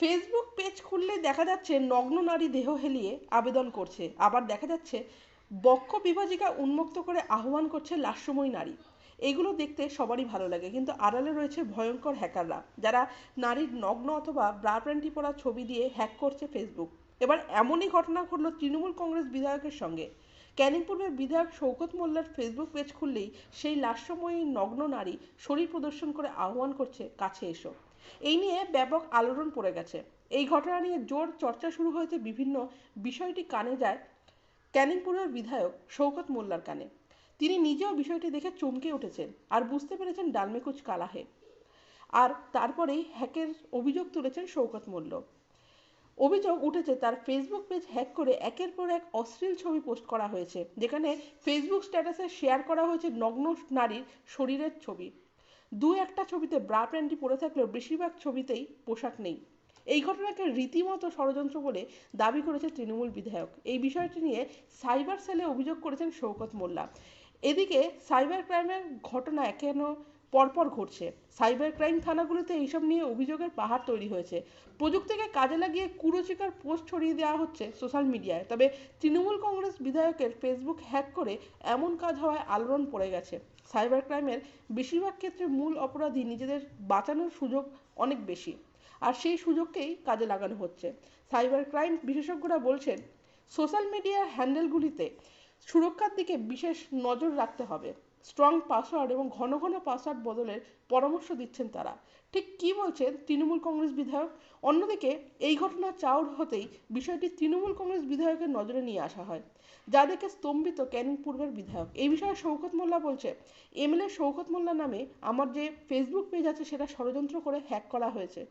Facebook page খুললে দেখা যাচ্ছে নগ্ন নারী দেহ হেলিয়ে আবেদন করছে। আবার দেখা যাচ্ছে বক্ষ বিভাজিকা উন্মুক্ত করে আহ্বান করছে লাস্যময়ী নারী। এগুলো দেখতে সবারই ভালো লাগে, কিন্তু আড়ালে রয়েছে ভয়ঙ্কর হ্যাকাররা, যারা নারীর নগ্ন অথবা ব্রা প্যান্টি পরা ছবি দিয়ে হ্যাক করছে ফেসবুক এবার এমনই ঘটনা ঘটল তৃণমূল কংগ্রেস বিধায়কের সঙ্গে। ক্যানিং পূর্বের বিধায়ক শৌকত মোল্লার ফেসবুক পেজ খুললেই সেই লাস্যময়ী নগ্ন নারী শরীর প্রদর্শন করে আহ্বান করছে, কাছে এসো। এই নিয়ে ব্যাপক আলোড়ন পড়ে গেছে। এই ঘটনা নিয়ে জোর চর্চা শুরু হয়েছে বিভিন্ন বিষয়টি কানে যায় ক্যানিংপুরের বিধায়ক শৌকত মোল্লার কানে। তিনি নিজেও বিষয়টি দেখে চমকে উঠেছেন আর বুঝতে পেরেছেন ডালমেকুচ কালাহে। আর তারপরেই হ্যাকের অভিযোগ তুলেছেন শৌকত মোল্ল। অভিযোগ উঠেছে, তার ফেসবুক পেজ হ্যাক করে একের পর এক অশ্লীল ছবি পোস্ট করা হয়েছে, যেখানে ফেসবুক স্ট্যাটাসে শেয়ার করা হয়েছে নগ্ন নারীর শরীরের ছবি। দু একটা ছবিতে ব্রা প্যান্টি পরে থাকলেও বেশিরভাগ ছবিতেই পোশাক নেই। এই ঘটনাকে রীতিমতো ষড়যন্ত্র বলে দাবি করেছে তৃণমূল বিধায়ক। এই বিষয়টি নিয়ে সাইবার সেলে অভিযোগ করেছেন শৌকত মোল্লা। এদিকে সাইবার ক্রাইমের ঘটনা কেন পরপর ঘটছে। সাইবার ক্রাইম থানাগুলোতে এইসব নিয়ে অভিযোগের পাহাড় তৈরি হয়েছে। প্রযুক্তিকে কাজে লাগিয়ে কুরুচিকার পোস্ট ছড়িয়ে দেওয়া হচ্ছে সোশ্যাল মিডিয়ায়। তবে তৃণমূল কংগ্রেস বিধায়কের ফেসবুক হ্যাক করে এমন কাজ হওয়ায় আলোড়ন পড়ে গেছে। সাইবার ক্রাইমের বেশিরভাগ ক্ষেত্রে মূল অপরাধী নিজেদের বাঁচানোর সুযোগ অনেক বেশি। আর সেই সুযোগকেই কাজে লাগানো হচ্ছে। সাইবার ক্রাইম বিশেষজ্ঞরা বলছেন, সোশ্যাল মিডিয়ার হ্যান্ডেলগুলিতে সুরক্ষার দিকে বিশেষ নজর রাখতে হবে। স্ট্রং পাসওয়ার্ড এবং ঘন ঘন পাসওয়ার্ড বদলের পরামর্শ দিচ্ছেন তারা। ঠিক কি বলছেন তৃণমূল কংগ্রেস বিধায়ক? অন্যদিকে, এই ঘটনা চাউর হতেই বিষয়টি তৃণমূল কংগ্রেস বিধায়কের নজরে নিয়ে আসা হয়। যা দেখে স্তম্ভিত ক্যানিং পূর্বের বিধায়ক। এই বিষয়ে শৌকত মোল্লা বলছে এমএলএ শৌকত মোল্লা নামে আমার যে ফেসবুক পেজ আছে, সেটা ষড়যন্ত্র করে হ্যাক করা হয়েছে।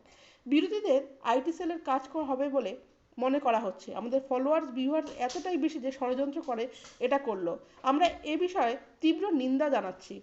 বিরোধীদের আইটি সেলের কাজ হবে বলে মনে করা হচ্ছে। আমাদের ফলোয়ার্স ভিউয়ার্স এতটাই বেশি যে ষড়যন্ত্র করে এটা করল। আমরা এ বিষয়ে তীব্র নিন্দা জানাচ্ছি।